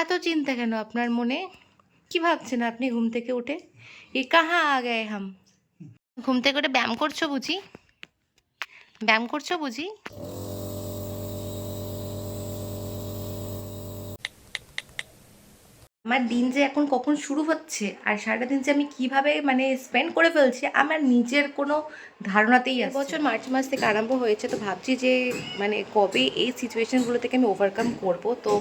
এত চিন্তা কেন আপনার মনে? কি ভাবছেন আপনি ঘুম থেকে উঠে? এ কাহা আ গায়ে হাম? ঘুম থেকে উঠে ব্যায়াম করছ বুঝি? ব্যায়াম করছ বুঝি? আমার দিন যে এখন কখন শুরু হচ্ছে আর সারাটা দিন যে আমি কীভাবে মানে স্পেন্ড করে ফেলছি আমার নিজের কোনো ধারণাতেই আছে বছর মার্চ মাস থেকে আরম্ভ হয়েছে তো ভাবছি যে মানে কবে এই সিচুয়েশনগুলো থেকে আমি ওভারকাম করব? তো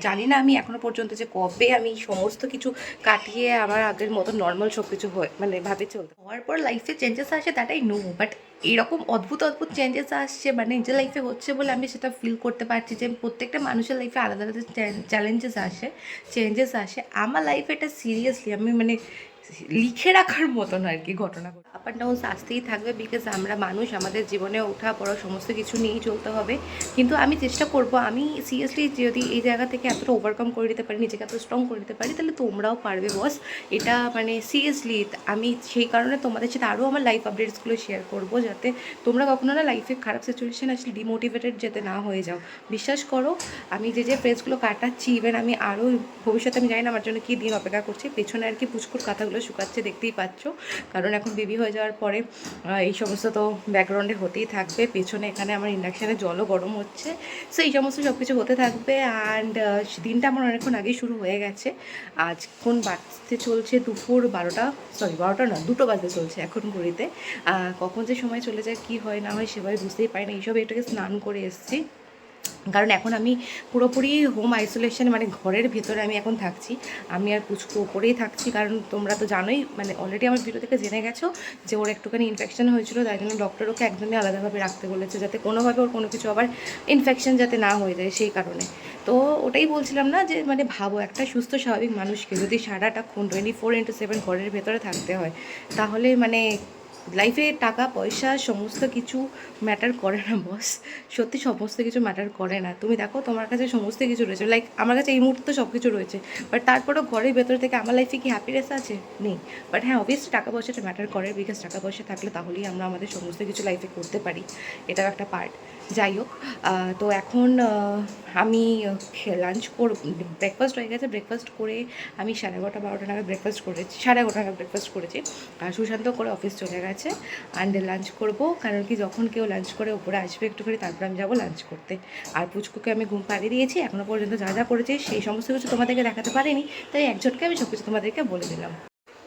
জানি না আমি এখনও পর্যন্ত যে কবে আমি সমস্ত কিছু কাটিয়ে আমার আগের মতো নর্মাল সব কিছু হয় মানে ভাবে চলতে হওয়ার পর লাইফে চেঞ্জেস আসে দ্যাটাই নো বাট এরকম অদ্ভুত অদ্ভুত চেঞ্জেস আসছে মানে নিজের লাইফে হচ্ছে বলে আমি সেটা ফিল করতে পারছি যে প্রত্যেকটা মানুষের লাইফে আলাদা আলাদা চ্যালেঞ্জেস আসে চেঞ্জেস আসে। আমার লাইফে এটা সিরিয়াসলি আমি মানে লিখে রাখার মতন আর কি ঘটনা আপ অ্যান্ড ডাউন্স আসতেই থাকবে বিকজ আমরা মানুষ, আমাদের জীবনে ওঠা পড়া সমস্ত কিছু নিয়েই চলতে হবে। কিন্তু আমি চেষ্টা করব, আমি সিরিয়াসলি যদি এই জায়গা থেকে এতটা ওভারকাম করে দিতে পারি, নিজেকে এত স্ট্রং করে দিতে পারি, তাহলে তোমরাও পারবে বস এটা মানে সিরিয়াসলি আমি সেই কারণে তোমাদের সাথে আরও আমার লাইফ আপডেটসগুলো শেয়ার করব যাতে তোমরা কখনো না লাইফে খারাপ সিচুয়েশন আসলে ডিমোটিভেটেড যাতে না হয়ে যাও। বিশ্বাস করো, আমি যে যে ফ্রেজগুলো কাটাচ্ছি ইভেন আমি আরও ভবিষ্যতে আমি জানি না আমার জন্য কী দিন অপেক্ষা করছি, পেছনে আর কি পুচকুর কথাগুলো শুকাচ্ছে, দেখতেই পাচ্ছ। কারণ এখন বেবি হয়ে যাওয়ার পরে এই সমস্ত তো ব্যাকগ্রাউন্ডে হতেই থাকবে। পেছনে এখানে আমার ইন্ডাকশানে জলও গরম হচ্ছে। সো এই সমস্ত সব কিছু হতে থাকবে অ্যান্ড দিনটা আমার অনেকক্ষণ আগেই শুরু হয়ে গেছে। আজক্ষণ বাজতে চলছে দুপুর বারোটা সরি বারোটা না, দুটো বাজতে চলছে এখন ঘড়িতে। কখন যে সময় চলে যায়, কি হয় না হয়, সেভাবে বুঝতেই পারি না। এইসব এটাকে স্নান করে এসেছি। কারণ এখন আমি পুরোপুরি হোম আইসোলেশন মানে ঘরের ভেতরে আমি এখন থাকছি। আমি আর পুচকু ওপরেই থাকছি, কারণ তোমরা তো জানোই মানে অলরেডি আমার ভিডিও থেকে জেনে গেছো যে ওর একটুখানি ইনফেকশন হয়েছিল, তাই জন্য ডক্টর ওকে একদমই আলাদাভাবে রাখতে বলেছে, যাতে কোনোভাবে ওর কোনো কিছু আবার ইনফেকশন যাতে না হয়ে যায় সেই কারণে। তো ওটাই বলছিলাম না যে মানে ভাবো একটা সুস্থ, স্বাভাবিক মানুষকে যদি সারাটাক্ষণ টোয়েন্টি ফোর ইন্টু সেভেন ঘরের ভেতরে থাকতে হয়, তাহলে মানে লাইফে টাকা, পয়সা, সমস্ত কিছু ম্যাটার করে না বস সত্যি সমস্ত কিছু ম্যাটার করে না। তুমি দেখো, তোমার কাছে সমস্ত কিছু রয়েছে। লাইক আমার কাছে এই মুহূর্তে সব কিছু রয়েছে। বাট তারপরেও ঘরের ভেতর থেকে আমার লাইফে কি হ্যাপিনেস আছে? নেই। বাট হ্যাঁ অবভিয়াসলি টাকা পয়সাটা ম্যাটার করে বিকজ টাকা পয়সা থাকলে তাহলেই আমরা আমাদের সমস্ত কিছু লাইফে করতে পারি। এটাও একটা পার্ট যাই হোক তো এখন আমি লাঞ্চ কর ব্রেকফাস্ট হয়ে গেছে ব্রেকফাস্ট করে আমি সাড়ে এগারোটা, বারোটা নাগাদ ব্রেকফাস্ট করেছি, সাড়ে এগারোটা নাগাদ ব্রেকফাস্ট করেছি। আর সুশান্ত করে অফিস চলে গেছে অ্যান্ড লাঞ্চ করব, কারণ কি যখন কেউ লাঞ্চ করে উপরে আসবে একটু করে তারপর আমি যাব লাঞ্চ করতে। আর পুচকুকে আমি ঘুম পাড়িয়ে দিয়েছি এখনও পর্যন্ত যা যা করেছি, সেই সমস্ত কিছু তোমাদেরকে দেখাতে পারিনি, তাই একজনকে আমি সব কিছু তোমাদেরকে বলে দিলাম।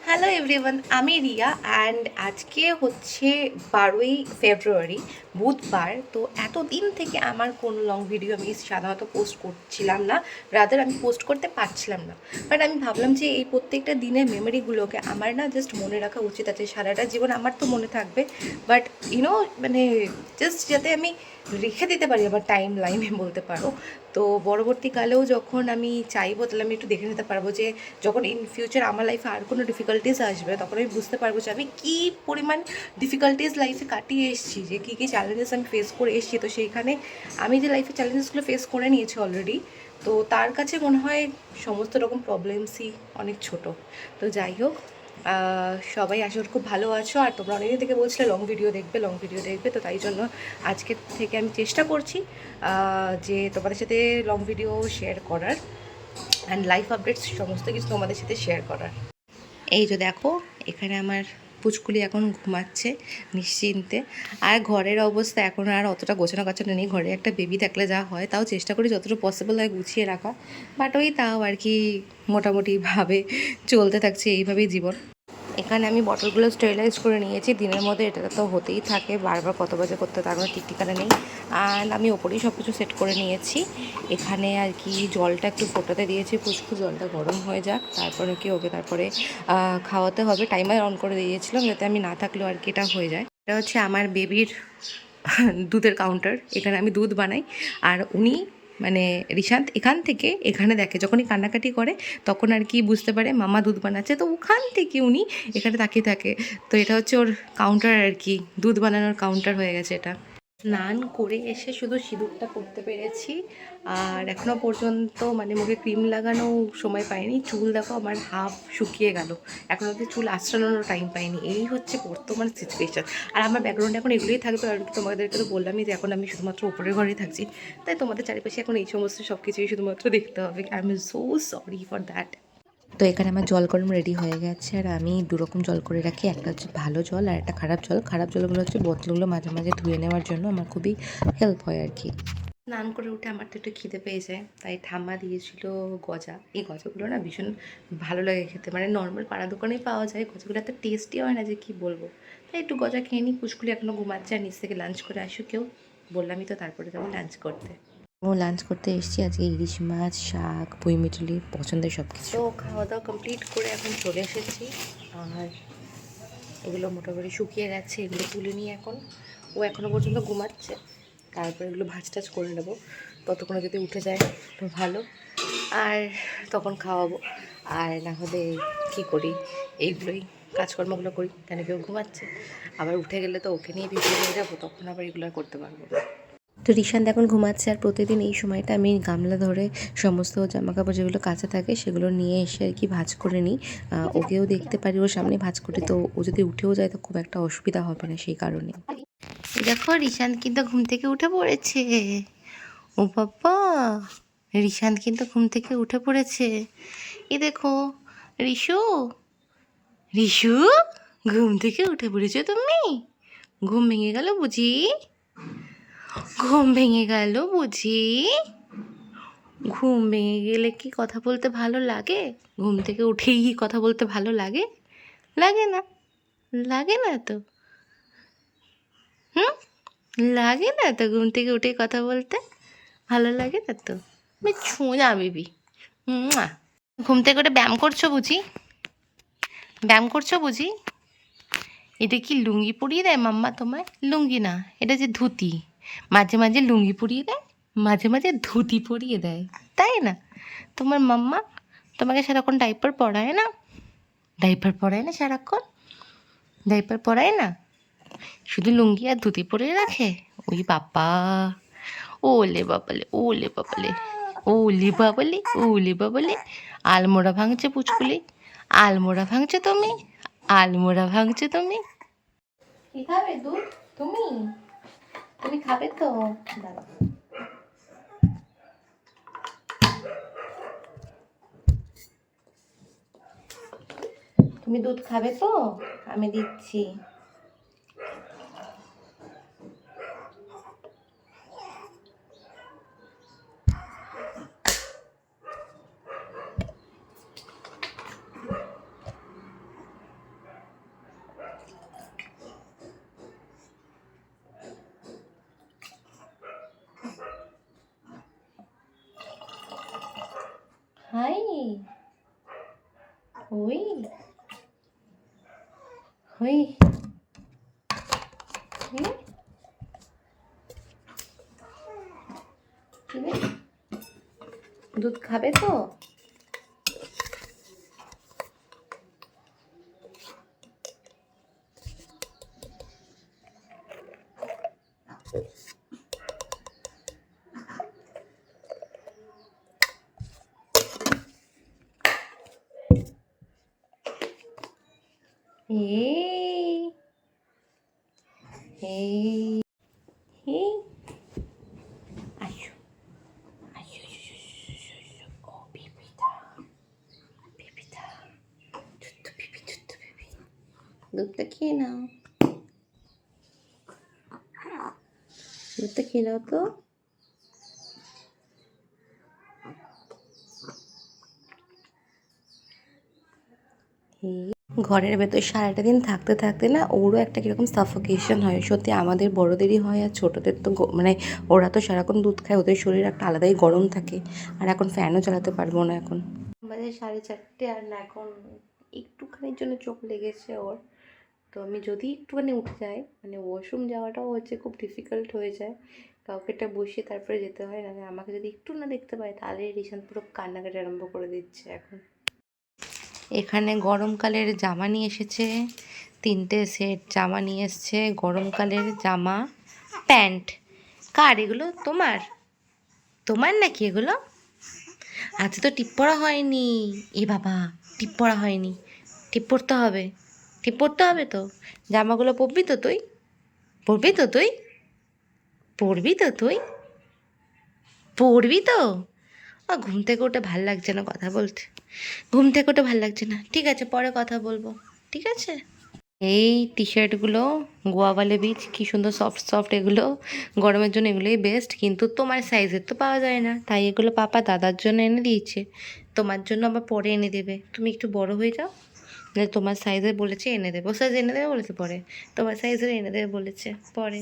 হ্যালো এভরিওয়ান আমি রিয়া অ্যান্ড আজকে হচ্ছে বারোই ফেব্রুয়ারি বুধবার, তো এতদিন থেকে আমার কোনো লং ভিডিও আমি সাধারণত পোস্ট করছিলাম না। রাদার আমি পোস্ট করতে পারছিলাম না। বাট আমি ভাবলাম যে এই প্রত্যেকটা দিনের মেমোরিগুলোকে আমার না জাস্ট মনে রাখা উচিত আছে। সারাটা জীবন আমার তো মনে থাকবে। বাট ইউনো মানে জাস্ট যাতে আমি রেখে দিতে পারি আমার টাইম লাইনে বলতে পারো। তো পরবর্তীকালেও যখন আমি চাইব, তাহলে আমি একটু দেখে নিতে পারব যে যখন ইন ফিউচার আমার লাইফে আর কোনো ডিফিকাল্টিস আসবে, তখন আমি বুঝতে পারব যে আমি কী পরিমাণ ডিফিকাল্টিস লাইফে কাটিয়ে এসেছি, যে কী কী চ্যালেঞ্জেস আমি ফেস করে এসেছি। তো সেইখানে আমি যে লাইফে চ্যালেঞ্জেসগুলো ফেস করে নিয়েছি অলরেডি তো তার কাছে মনে হয় সমস্ত রকম প্রবলেমসই অনেক ছোট। তো যাই হোক সবাই আসলে খুব ভালো আছো। আর তোমরা অনেকদিন থেকে বলছিলে লং ভিডিও দেখবে লং ভিডিও দেখবে। তো তাই জন্য আজকে থেকে আমি চেষ্টা করছি যে তোমাদের সাথে লং ভিডিও শেয়ার করার অ্যান্ড লাইফ আপডেটস সমস্ত কিছু তোমাদের সাথে শেয়ার করার। এই যে দেখো, এখানে আমার পুচকুলি এখন ঘুমাচ্ছে নিশ্চিন্তে। আর ঘরের অবস্থা এখন আর অতটা গোছানো গাছানো নেই। ঘরে একটা বেবি থাকলে যা হয়, তাও চেষ্টা করি যতটা পসিবল হয় গুছিয়ে রাখা। বাট ওই তাও আর কি মোটামুটিভাবে চলতে থাকছে এইভাবেই জীবন। এখানে আমি বটলগুলো স্টেরিলাইজ করে নিয়েছি। দিনের মধ্যে এটা তো হতেই থাকে, বারবার কত বাজে করতে তার কোনো ঠিক ঠিকানা নেই। অ্যান্ড আমি ওপরেই সব কিছু সেট করে নিয়েছি। এখানে আর কি জলটা একটু ফোটাতে দিয়েছি পুচকু জলটা গরম হয়ে যাক, তারপরে কি ওকে তারপরে খাওয়াতে হবে। টাইমার অন করে দিয়েছিলাম যাতে আমি না থাকলেও আর কি এটা হয়ে যায়। এটা হচ্ছে আমার বেবির দুধের কাউন্টার এখানে আমি দুধ বানাই। আর উনি মানে রিশান্ত এখান থেকে, এখানে দেখে, যখনই কান্নাকাটি করে, তখন আর কি বুঝতে পারে মামা দুধ বানাচ্ছে। তো ওখান থেকে উনি এখানে তাকিয়ে থাকে। তো এটা হচ্ছে ওর কাউন্টার আর কি, দুধ বানানোর কাউন্টার হয়ে গেছে এটা। স্নান করে এসে শুধু সিঁদুরটা করতে পেরেছি। আর এখনও পর্যন্ত মানে মুখে ক্রিম লাগানো সময় পাইনি, চুল দেখো আমার হাফ শুকিয়ে গেল। এখন অব্দি চুল আশ্রানোর টাইম পাইনি। এই হচ্ছে বর্তমান সিচুয়েশান আর আমার ব্যাকগ্রাউন্ডে এখন এগুলোই থাকবে। আর তোমাদেরকে তো বললামই যে এখন আমি শুধুমাত্র উপরের ঘরেই থাকছি। তাই তোমাদের চারিপাশে এখন এই সমস্ত সব কিছুই শুধুমাত্র দেখতে হবে। I am so sorry for that তো এখানে আমার জল গরম রেডি হয়ে গেছে আর আমি দুরকম জল করে রাখি। একটা হচ্ছে ভালো জল আর একটা খারাপ জল। খারাপ জলগুলো হচ্ছে বোতলগুলো মাঝে মাঝে ধুয়ে নেওয়ার জন্য আমার খুবই হেল্প হয় আর কি। স্নান করে উঠে আমার তো একটু খিদে পেয়ে যায়, তাই ঠাম্মা দিয়েছিল গজা। এই গজাগুলো না ভীষণ ভালো লাগে খেতে। মানে নর্মাল পাড়া দোকানেই পাওয়া যায়, গজাগুলো এত টেস্টি হয় না যে কি বলব। তাই একটু গজা খেয়ে নিই কুচকুলি এখনও ঘুমাচ্ছে আর নিচ থেকে লাঞ্চ করে আসো কেউ। বললামই তো তারপরে যাব লাঞ্চ করতে। ও লাঞ্চ করতে এসেছি। আজকে ইলিশ মাছ, শাক, পুঁই মিটুলির পছন্দের সব কিছু তো খাওয়া দাওয়া কমপ্লিট করে এখন চলে এসেছি। আর এগুলো মোটামুটি শুকিয়ে গেছে, এগুলো তুলে নিয়ে এখন। ও এখনও পর্যন্ত ঘুমাচ্ছে। তারপরে এগুলো ভাজ টাজ করে নেব। ততক্ষণে যদি উঠে যায়, তো ভালো। আর তখন খাওয়াবো। আর না হলে কী করি? এইগুলোই কাজকর্মগুলো করি। কেন কেউ ঘুমাচ্ছে। আবার উঠে গেলে তো ওকে নিয়ে হয়ে যাব, তখন আবার এগুলো করতে পারব না। তো রিশান্ত এখন ঘুমাচ্ছে আর প্রতিদিন এই সময়টা আমি গামলা ধরে সমস্ত জামা কাপড় যেগুলো কাঁচা থাকে সেগুলো নিয়ে এসে আর কি ভাঁজ করে নিই। ওকেও দেখতে পারি, ওর সামনে ভাঁজ করি। তো ও যদি উঠেও যায় তো খুব একটা অসুবিধা হবে না সেই কারণে। দেখো রিশান্ত কিন্তু ঘুম থেকে উঠে পড়েছে। ও বাবা রিশান্ত কিন্তু ঘুম থেকে উঠে পড়েছে। এ দেখো, রিশু রিশু, ঘুম থেকে উঠে পড়েছো তুমি? ঘুম ভেঙে গেল বুঝি? ঘুম ভেঙে গেল বুঝি? ঘুম ভেঙে গেলে কি কথা বলতে ভালো লাগে? ঘুম থেকে উঠেই কি কথা বলতে ভালো লাগে? লাগে না। লাগে না তো। হুম? লাগে না তো ঘুম থেকে উঠে কথা বলতে? ভালো লাগে না তো? ছোঁয়া বেবি। ঘুম থেকে উঠে ব্যায়াম করছ বুঝি? ব্যায়াম করছ বুঝি? এটা কি লুঙ্গি পরিয়ে দেয় মাম্মা তোমায়? লুঙ্গি না, এটা যে ধুতি। মাঝে মাঝে লুঙ্গি পরিয়ে দেয়, মাঝে মাঝে ধুতি পরিয়ে দেয়। তাই না? তোমার মাম্মা তোমাকে সারাক্ষণ ডাইপার পরায় না? ডাইপার পরায় না সারাক্ষণ? ডাইপার পরায় না? শুধু লুঙ্গি আর ধুতি পরে রাখে? ওই বাবা ওলে বাবালে ওলে বাবালে ওলে বাবালে ওলে বাবালে। আলমোড়া ভাঙছে পুচকুলি। আলমোড়া ভাঙছে তুমি? আলমোড়া ভাঙছে তুমি? কি খাবে দুধ? তুমি? তুমি খাবে তো? তুমি দুধ খাবে তো? আমি দিচ্ছি হাই ওই হই কি? কি রে? দুধ খাবে তো এই এই এই আসো আসো ও পিপিটা পিপিটা ছোট্ট পিপি ছোট্ট পিপি দুধটা খেয়ে নাও দুধটা খেয়ে নাও তো এই ঘরের ভেতর সারাটা দিন থাকতে থাকতে না ওরও একটা কীরকম সাফোকেশন হয়। সত্যি আমাদের বড়দেরই হয় আর ছোটোদের তো মানে ওরা তো সারাক্ষণ দুধ খায়, ওদের শরীর একটা আলাদাই গরম থাকে আর এখন ফ্যানও চালাতে পারব না এখন। বাজে সাড়ে চারটে আর না, এখন একটুখানির জন্য চোখ লেগেছে ওর। তো আমি যদি একটুখানি উঠে যাই মানে ওয়াশরুম যাওয়াটাও হচ্ছে খুব ডিফিকাল্ট হয়ে যায়। কাউকে একটা বসিয়ে তারপরে যেতে হয় না আমাকে যদি একটু না দেখতে পায়, তাহলে রিশান পুরো কান্নাকাটি আরম্ভ করে দিচ্ছে এখন। এখানে গরমকালের জামা নিয়ে এসেছে। তিনটে সেট জামা নিয়ে এসছে। গরমকালের জামা, প্যান্ট। কার এগুলো? তোমার? তোমার নাকি এগুলো? আজকে তো টিপ পড়া হয়নি। এ বাবা, টিপ পড়া হয়নি। টিপ পড়তে হবে। টিপ পড়তে হবে তো। জামাগুলো পরবি তো তুই? পরবি তো তুই? পরবি তো তুই? পড়বি তো? আ, ঘুম থেকে ওটা ভালো লাগছে না কথা বলতে। ঘুম থেকে ওটা ভালো লাগছে না। ঠিক আছে পরে কথা বলব। ঠিক আছে? এই টি শার্টগুলো গোয়াবালে বীজ কি সুন্দর সফট সফট এগুলো গরমের জন্য এগুলোই বেস্ট কিন্তু তোমার সাইজের তো পাওয়া যায় না। তাই এগুলো পাপা দাদার জন্য এনে দিয়েছে। তোমার জন্য আবার পরে এনে দেবে। তুমি একটু বড় হয়ে যাও। তোমার সাইজের বলেছে এনে দেবে। সাইজ এনে দেবে বলেছে পরে। তোমার সাইজের এনে দেবে বলেছে পরে।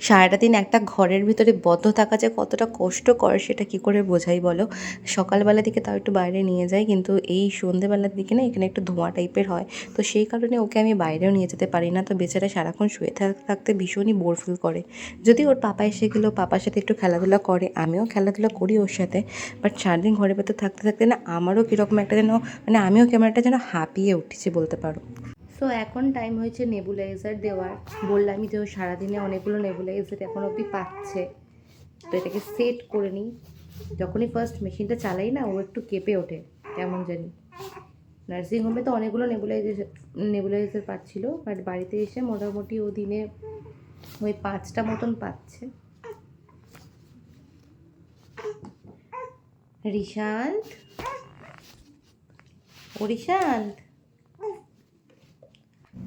সারাটা দিন একটা ঘরের ভিতরে বদ্ধ থাকা যে কতটা কষ্টকর সেটা কি করে বোঝাই বলো? সকালবেলা দিকে তাও একটু বাইরে নিয়ে যাই, কিন্তু এই সন্ধেবেলার দিকে না এখানে একটু ধোঁয়া টাইপের হয়। তো সেই কারণে ওকে আমি বাইরেও নিয়ে যেতে পারি না। তো বেচারা সারাক্ষণ শুয়ে থাক- থাকতে ভীষণই বোর ফিল করে। যদি ওর পাপা এসে গেলো, পাপার সাথে একটু খেলাধুলা করে, আমিও খেলাধুলা করি ওর সাথে। বাট সারাদিন ঘরের ভেতর থাকতে থাকতে না আমারও কীরকম একটা যেন মানে আমিও কেমন একটা যেন হাঁপিয়ে উঠেছি বলতে পারো। সো এখন টাইম হয়েছে নেবুলাইজার দেওয়ার। বললামই যে সারাদিনে অনেকগুলো নেবুলাইজার এখন অবধি পাচ্ছে। তো এটাকে সেট করে নিই। যখনই ফার্স্ট মেশিনটা চালাই না, ও একটু কেঁপে ওঠে, কেমন জানি। নার্সিং হোমে তো অনেকগুলো নেবুলাইজেশন নেবুলাইজার পাচ্ছিল বাট বাড়িতে এসে মোটামুটি ও দিনে ওই পাঁচটা মতন পাচ্ছে। রিশান্ত? ও রিশান্ত?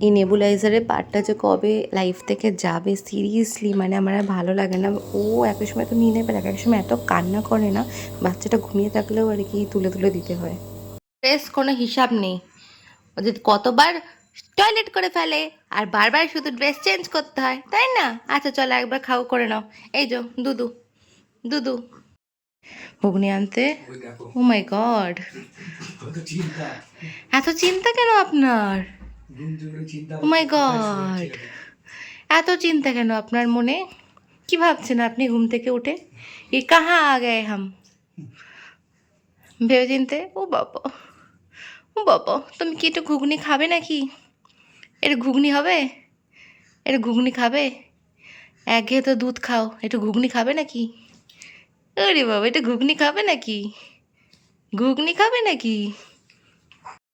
এই নেবুলাইজারের পার্টটা যে কবে লাইফ থেকে যাবে সিরিয়াসলি মানে আমার আর ভালো লাগে না। ও এক এক সময় তো নিয়ে নেবে এক এক সময় এত কান্না করে না বাচ্চাটা ঘুমিয়ে থাকলেও আর কি তুলে তুলে দিতে হয়। ড্রেস কোনো হিসাব নেই। ও যে কতবার টয়লেট করে ফেলে আর বারবার শুধু ড্রেস চেঞ্জ করতে হয় তাই না? আচ্ছা চলো একবার খাও করে নাও। এই যো দুদু দুদু ঘুগনি আনতে? ও মাই গড এত চিন্তা কেন আপনার? মাই গড এত চিন্তা কেন আপনার মনে? কি ভাবছেন আপনি ঘুম থেকে উঠে? এ কাহা আ গে হাম? ভেবে চিনতে? ও বাবা। ও বাবা তুমি কি একটু ঘুগনি খাবে নাকি? এটা ঘুগনি হবে? এটা ঘুগনি খাবে? একঘেয়ে তো দুধ খাও। একটু ঘুগনি খাবে নাকি? আরে বাবা এটা ঘুগনি খাবে নাকি? ঘুগনি খাবে নাকি?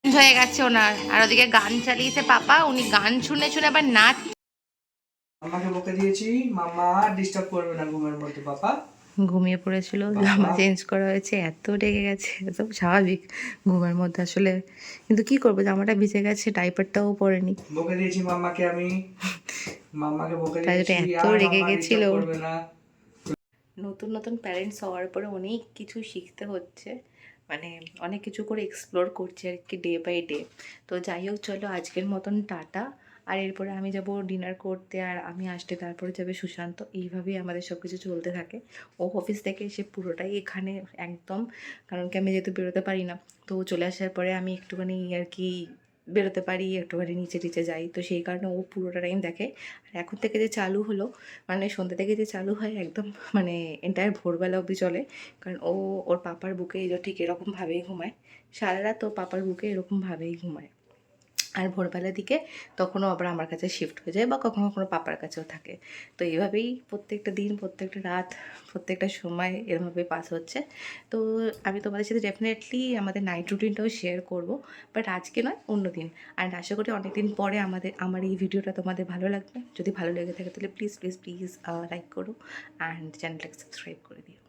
হয়ে গেছে ওনার। আর ওদিকে গান চালিয়েছে পাপা উনি গান শুনে শুনে আবার নাচ মামাকে বকে দিয়েছি। মামা ডিস্টার্ব করবে না ঘুমের মধ্যে পাপা। ঘুমিয়ে পড়েছিল জামা চেঞ্জ করা হয়েছে এত রেগে গেছে এত স্বাভাবিক ঘুমের মধ্যে আসলে। কিন্তু কি করব জামাটা ভিজে গেছে ডাইপারটাও পরেনি। বকে দিয়েছি মামাকে আমি। মামাকে বকে তাই দিয়েছি এত রেগে গেছিল। নতুন নতুন প্যারেন্টস হওয়ার পরে অনেক কিছু শিখতে হচ্ছে। মানে অনেক কিছু করে এক্সপ্লোর করছি আর কি ডে বাই ডে তো যাই হোক, চলো আজকের মতন টাটা। আর এরপরে আমি যাব ডিনার করতে আর আমি আসতে, তারপরে যাবে সুশান্ত। এইভাবেই আমাদের সব কিছু চলতে থাকে। ও অফিস থেকে এসে পুরোটাই এখানে একদম। কারণ কি আমি যেহেতু বেরোতে পারি না, তো চলে আসার পরে আমি একটুখানি আর কি বেরোতে পারি একটুখানি নিচে নিচে যাই। তো সেই কারণে ও পুরোটা টাইম দেখে। আর এখন থেকে যে চালু হলো মানে সন্ধ্যা থেকে যে চালু হয়, একদম মানে এন্টায়ার ভোরবেলা অবধি চলে। কারণ ও, ওর পাপার বুকে ঠিক এরকমভাবেই ঘুমায়। সারা রাত ও পাপার বুকে এরকমভাবেই ঘুমায়। আর ভোরবেলার দিকে তখনও আবার আমার কাছে শিফট হয়ে যায় বা কখনো কখনো পাপার কাছেও থাকে। তো এইভাবেই প্রত্যেকটা দিন, প্রত্যেকটা রাত, প্রত্যেকটা সময় এরমভাবে পাস হচ্ছে। তো আমি তোমাদের সাথে ডেফিনেটলি আমাদের নাইট রুটিনটাও শেয়ার করব বাট আজকে নয়, অন্য দিন। অ্যান্ড আশা করি অনেক দিন পরে আমাদের, আমার এই ভিডিওটা তোমাদের ভালো লাগবে। যদি ভালো লেগে থাকে তাহলে প্লিজ প্লিজ প্লিজ লাইক করো অ্যান্ড চ্যানেলটাকে সাবস্ক্রাইব করে দিও।